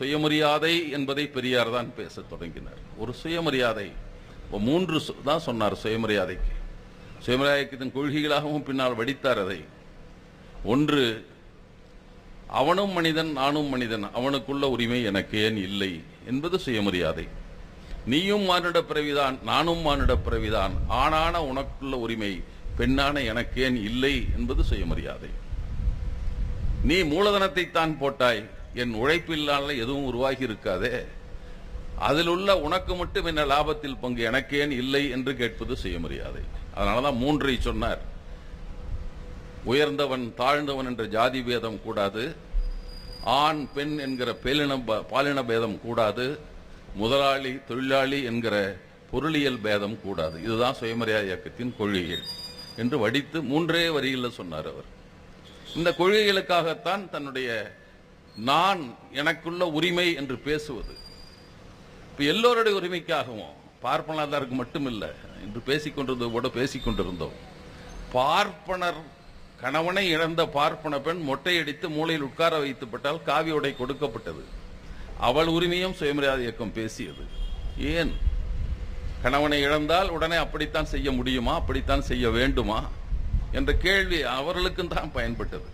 சுயமரியாதை என்பதை பெரியார் தான் பேசத் தொடங்கினார். ஒரு சுயமரியாதை இப்போ மூன்று தான் சொன்னார் சுயமரியாதைக்கு. சுயமரியாதைக்கு தன் கொள்கைகளாகவும் பின்னால் வடித்தார் அதை. ஒன்று அவனும் மனிதன் நானும் மனிதன் அவனுக்குள்ள உரிமை எனக்கு ஏன் இல்லை என்பது சுயமரியாதை. நீயும் மானிட பிறவிதான் நானும் மானிட பிறவிதான் ஆணான உனக்குள்ள உரிமை பெண்ணான எனக்கு ஏன் இல்லை என்பது சுயமரியாதை. நீ மூலதனத்தை தான் போட்டாய் என் உழைப்பில்லாமல் எதுவும் உருவாகி இருக்காதே அதில் உள்ள உனக்கு மட்டும் என்ன லாபத்தில் பங்கு எனக்கேன் இல்லை என்று கேட்பது சுயமரியாதை. அதனாலதான் மூன்றை சொன்னார். உயர்ந்தவன் தாழ்ந்தவன் என்ற ஜாதி பேதம் கூடாது. ஆண் பெண் என்கிற பேலின ப- பாலின பேதம் கூடாது. முதலாளி தொழிலாளி என்கிற பொருளியல் பேதம் கூடாது. இதுதான் சுயமரியாதை இயக்கத்தின் கொள்கைகள் என்று வடித்து மூன்றே வரியில் சொன்னார் அவர். இந்த கொள்கைகளுக்காகத்தான் தன்னுடைய நான் எனக்குள்ள உரிமை என்று பேசுவது. இப்போ எல்லோருடைய உரிமைக்காகவும் பார்ப்பனதாருக்கு மட்டுமில்லை என்று பேசிக்கொண்டிருந்தது கூட பேசிக்கொண்டிருந்தோம். பார்ப்பனர் கணவனை இழந்த பார்ப்பன பெண் மொட்டையடித்து மூளையில் உட்கார வைத்துப்பட்டால் காவி உடை கொடுக்கப்பட்டது. அவள் உரிமையும் சுயமரியாதை இயக்கம் பேசியது. ஏன்? கணவனை இழந்தால் உடனே அப்படித்தான் செய்ய முடியுமா? அப்படித்தான் செய்ய வேண்டுமா? என்ற கேள்வி அவர்களுக்கும் தான் பயன்பட்டது.